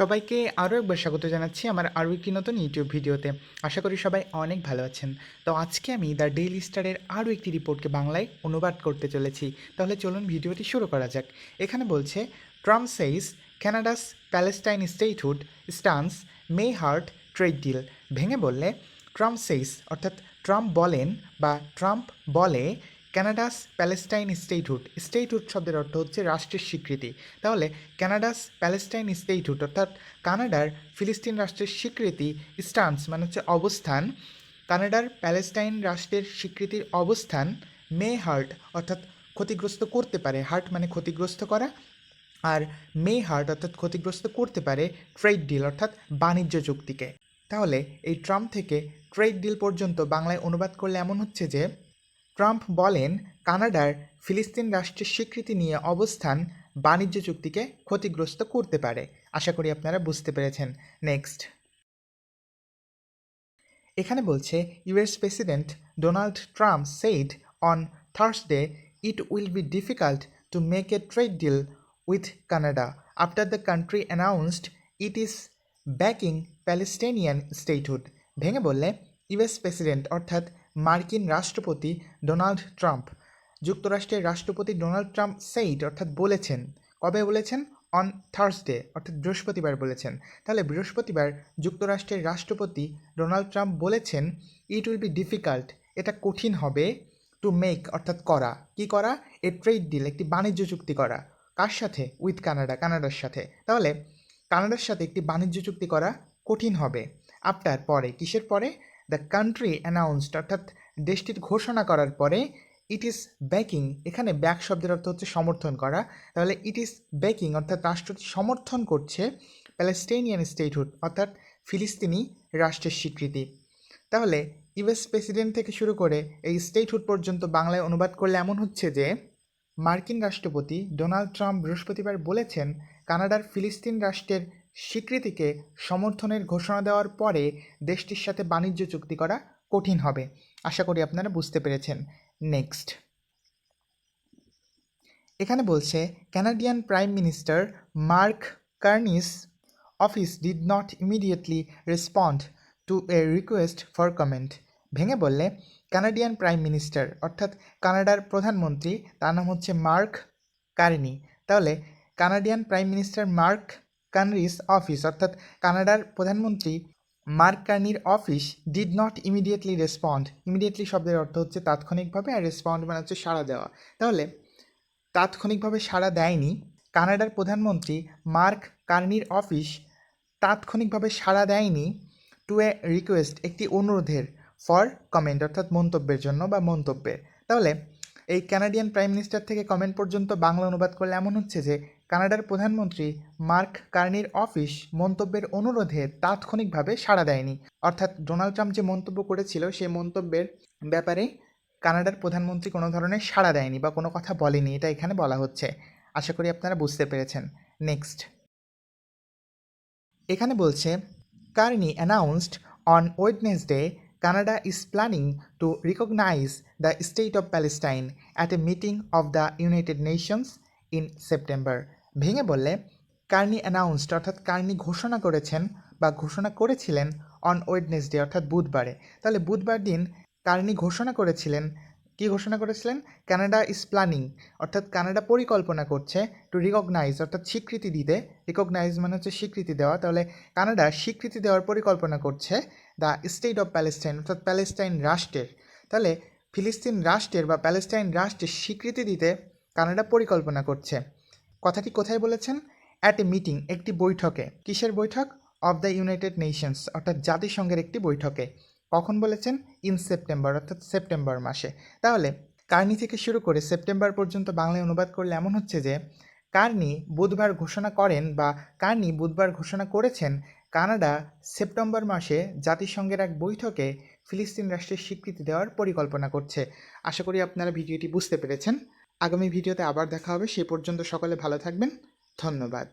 সবাইকে আরও একবার স্বাগত জানাচ্ছি আমার আরও একটি নতুন ইউটিউব ভিডিওতে। আশা করি সবাই অনেক ভালো আছেন। তো আজকে আমি দ্য ডেইলি স্টারের আরও একটি রিপোর্টকে বাংলায় অনুবাদ করতে চলেছি। তাহলে চলুন ভিডিওটি শুরু করা যাক। এখানে বলছে Trump says Canada's Palestine statehood stance may hurt trade deal ভেঙে বললে ট্রাম্প সেইস অর্থাৎ ট্রাম্প বলেন বা ট্রাম্প বলে ক্যানাডাস প্যালেস্টাইন স্টেটহুড। স্টেটহুড শব্দের অর্থ হচ্ছে রাষ্ট্রের স্বীকৃতি। তাহলে ক্যানাডাস প্যালেস্টাইন স্টেটহুড অর্থাৎ কানাডার ফিলিস্তিন রাষ্ট্রের স্বীকৃতি স্টান্স মানে হচ্ছে অবস্থান। কানাডার প্যালেস্টাইন রাষ্ট্রের স্বীকৃতির অবস্থান মে হার্ট অর্থাৎ ক্ষতিগ্রস্ত করতে পারে। হার্ট মানে ক্ষতিগ্রস্ত করা আর মে হার্ট অর্থাৎ ক্ষতিগ্রস্ত করতে পারে ট্রেড ডিল অর্থাৎ বাণিজ্য চুক্তিকে। তাহলে এই ট্রাম্প থেকে ট্রেড ডিল পর্যন্ত বাংলায় অনুবাদ করলে এমন হচ্ছে যে ট্রাম্প বলেন, কানাডার ফিলিস্তিন রাষ্ট্রের স্বীকৃতি নিয়ে অবস্থান বাণিজ্য চুক্তিকে ক্ষতিগ্রস্ত করতে পারে। আশা করি আপনারা বুঝতে পেরেছেন। নেক্সট। এখানে বলছে, US president Donald Trump said on Thursday it will be difficult to make a trade deal with Canada after the country announced it is backing Palestinian statehood ভেঙে বললে, ইউএস প্রেসিডেন্ট, অর্থাৎ মার্কিন রাষ্ট্রপতি ডোনাল্ড ট্রাম্প। যুক্তরাষ্ট্রের রাষ্ট্রপতি Donald Trump said অর্থাৎ বলেছেন, কবে বলেছেন? অন থার্সডে অর্থাৎ বৃহস্পতিবার বলেছেন। তাহলে বৃহস্পতিবার যুক্তরাষ্ট্রের রাষ্ট্রপতি ডোনাল্ড ট্রাম্প বলেছেন ইট উইল বি ডিফিকাল্ট এটা কঠিন হবে টু মেক অর্থাৎ করা। কি করা? এ ট্রেড ডিল একটি বাণিজ্য চুক্তি করা। কার সাথে? উইথ কানাডা কানাডার সাথে। তাহলে কানাডার সাথে একটি বাণিজ্য চুক্তি করা কঠিন হবে। আফটার পরে, কিসের পরে? দ্য কান্ট্রি অ্যানাউন্সড অর্থাৎ দেশটির ঘোষণা করার পরে ইট ইজ ব্যাকিং এখানে ব্যাক শব্দের অর্থ হচ্ছে সমর্থন করা, তাহলে ইট ইজ ব্যাকিং অর্থাৎ রাষ্ট্রটি সমর্থন করছে প্যালেস্টেনিয়ান স্টেটহুড অর্থাৎ ফিলিস্তিনি রাষ্ট্রের স্বীকৃতি। তাহলে ইউএস প্রেসিডেন্ট থেকে শুরু করে এই স্টেটহুড পর্যন্ত বাংলায় অনুবাদ করলে এমন হচ্ছে যে, মার্কিন রাষ্ট্রপতি ডোনাল্ড ট্রাম্প বৃহস্পতিবার বলেছেন, কানাডার ফিলিস্তিন রাষ্ট্রের স্বীকৃতিকে সমর্থনের ঘোষণা দেওয়ার পরে দেশটির সাথে বাণিজ্য চুক্তি করা কঠিন হবে। আশা করি আপনারা বুঝতে পেরেছেন। নেক্সট। এখানে বলছে Canadian prime minister Mark Carney's office did not immediately respond to a request for comment ভেঙে বললে কানাডিয়ান প্রাইম মিনিস্টার অর্থাৎ কানাডার প্রধানমন্ত্রী, তার নাম হচ্ছে মার্ক কার্নি। তাহলে Canadian prime minister Mark Carney's office, অর্থাৎ কানাডার প্রধানমন্ত্রী Mark কার্নির office did not immediately respond immediately শব্দের অর্থ হচ্ছে তাৎক্ষণিকভাবে আর রেসপন্ড মানে হচ্ছে সাড়া দেওয়া। তাহলে তাৎক্ষণিকভাবে সাড়া দেয়নি কানাডার প্রধানমন্ত্রী মার্ক কার্নির অফিস তাৎক্ষণিকভাবে সাড়া দেয়নি টু এ রিকোয়েস্ট একটি অনুরোধের ফর কমেন্ট অর্থাৎ মন্তব্যের জন্য বা মন্তব্যের তাহলে এই কানাডিয়ান প্রাইম মিনিস্টার থেকে কমেন্ট পর্যন্ত বাংলা অনুবাদ করলে এমন হচ্ছে যে কানাডার প্রধানমন্ত্রী মার্ক কার্নির অফিস মন্তব্যের অনুরোধে তাৎক্ষণিকভাবে সাড়া দেয়নি। অর্থাৎ ডোনাল্ড ট্রাম্প যে মন্তব্য করেছিল সেই মন্তব্যের ব্যাপারে কানাডার প্রধানমন্ত্রী কোনো ধরনের সাড়া দেয়নি বা কোনো কথা বলেনি, এটা এখানে বলা হচ্ছে। আশা করি আপনারা বুঝতে পেরেছেন। নেক্সট। এখানে বলছে, Carney announced on Wednesday Canada is planning to recognize the state of Palestine at a meeting of the United Nations in September. ভেঙে বললে, কার্নি অ্যানাউন্সড অর্থাৎ কার্নি ঘোষণা করেছেন বা ঘোষণা করেছিলেন অন ওয়েডনেসডে অর্থাৎ বুধবারে। তাহলে বুধবার দিন কার্নি ঘোষণা করেছিলেন, কি ঘোষণা করেছিলেন? কানাডা ইজ প্ল্যানিং অর্থাৎ কানাডা পরিকল্পনা করছে টু রিকগনাইজ অর্থাৎ স্বীকৃতি দিতে। রিকগনাইজ মানে হচ্ছে স্বীকৃতি দেওয়া। তাহলে কানাডা স্বীকৃতি দেওয়ার পরিকল্পনা করছে দ্য স্টেট অফ প্যালেস্টাইন অর্থাৎ প্যালেস্টাইন রাষ্ট্রের। তাহলে ফিলিস্তিন রাষ্ট্রের বা প্যালেস্টাইন রাষ্ট্রের স্বীকৃতি দিতে কানাডা পরিকল্পনা করছে। কথাটি কোথায় বলেছেন? অ্যাট এ মিটিং একটি বৈঠকে। কিসের বৈঠক? অফ দ্য ইউনাইটেড নেশনস অর্থাৎ জাতিসংঘের একটি বৈঠকে। কখন বলেছেন? ইন সেপ্টেম্বর অর্থাৎ সেপ্টেম্বর মাসে। তাহলে, কার্নি থেকে শুরু করে সেপ্টেম্বর পর্যন্ত বাংলায় অনুবাদ করলে এমন হচ্ছে যে, কার্নি বুধবার ঘোষণা করেন বা কার্নি বুধবার ঘোষণা করেছেন, কানাডা সেপ্টেম্বর মাসে জাতিসংঘের এক বৈঠকে ফিলিস্তিন রাষ্ট্রের স্বীকৃতি দেওয়ার পরিকল্পনা করছে। আশা করি আপনারা ভিডিওটি বুঝতে পেরেছেন। আগামী ভিডিওতে আবার দেখা হবে। সে পর্যন্ত সকলে ভালো থাকবেন। ধন্যবাদ।